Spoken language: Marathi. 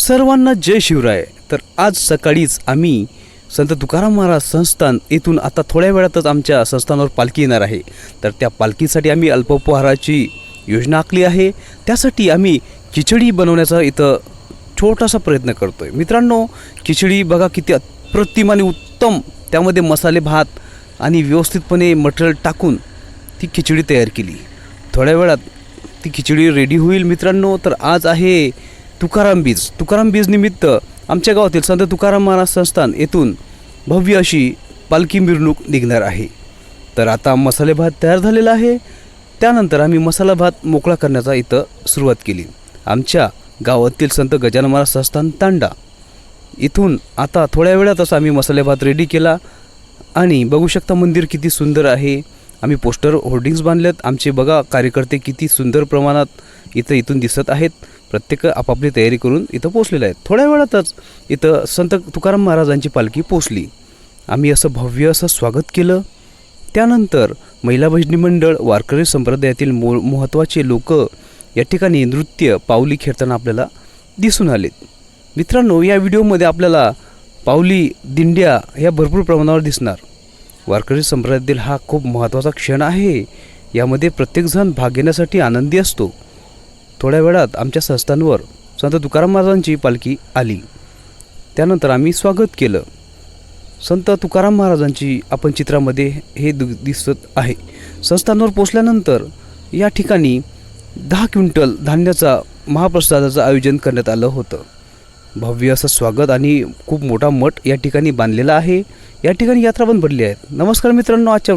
सर्वांना जय शिवराय. तर आज सकाळीच आम्ही संत तुकाराम महाराज संस्थान येथून आता थोड्या वेळातच आमच्या संस्थानावर पालखी येणार आहे. तर त्या पालखीसाठी आम्ही अल्पोपहाराची योजना आखली आहे. त्यासाठी आम्ही खिचडी बनवण्याचा इथं छोटासा प्रयत्न करतो आहे मित्रांनो खिचडी बघा किती अप्रतिम आणि उत्तम त्यामध्ये मसाले भात आणि व्यवस्थितपणे मटेरियल टाकून ती खिचडी तयार केली. थोड्या वेळात ती खिचडी रेडी होईल मित्रांनो. तर आज आहे तुकाराम बीज. तुकाराम बीज निमित्त आमच्या गावातील संत तुकाराम महाराज संस्थान येथून भव्य अशी पालखी मिरवणूक निघणार आहे. तर आता मसाले भात तयार झालेला आहे. त्यानंतर आम्ही मसाला भात मोकळा करण्याचा इथं सुरुवात केली. आमच्या गावातील संत गजानन महाराज संस्थान तांडा. इथून आता थोड्या वेळातच आम्ही मसाले भात रेडी केला. आणि बघू शकता मंदिर किती सुंदर आहे. आम्ही पोस्टर होर्डिंग्स बांधलेत. आमचे बघा कार्यकर्ते किती सुंदर प्रमाणात इथं इथून दिसत आहेत. प्रत्येक आपापली तयारी करून इथं पोचलेले आहेत थोड्या वेळातच इथं संत तुकाराम महाराजांची पालखी पोचली आम्ही असं भव्य असं स्वागत केलं. त्यानंतर महिला भजनी मंडळ वारकरी संप्रदायातील मो महत्त्वाचे लोक या ठिकाणी नृत्य पावली खेळताना आपल्याला दिसून आलेत. मित्रांनो या व्हिडिओमध्ये आपल्याला पावली दिंड्या ह्या भरपूर प्रमाणावर दिसणार. वारकरी संप्रदायातील हा खूप महत्त्वाचा क्षण आहे. यामध्ये प्रत्येकजण भाग घेण्यासाठी आनंदी असतो. थोड्या वेळात आमच्या संस्थांवर संत तुकाराम महाराजांची पालखी आली. त्यानंतर आम्ही स्वागत केलं. संत तुकाराम महाराजांची आपण चित्रामध्ये हे दु दिसत आहे. संस्थांवर पोचल्यानंतर या ठिकाणी दहा क्विंटल धान्याचा महाप्रसादाचं आयोजन करण्यात आलं होतं. भव्य असं स्वागत आणि खूप मोठा मठ या ठिकाणी बांधलेला आहे. या ठिकाणी यात्रा पण भरली आहेत नमस्कार मित्रांनो आजच्या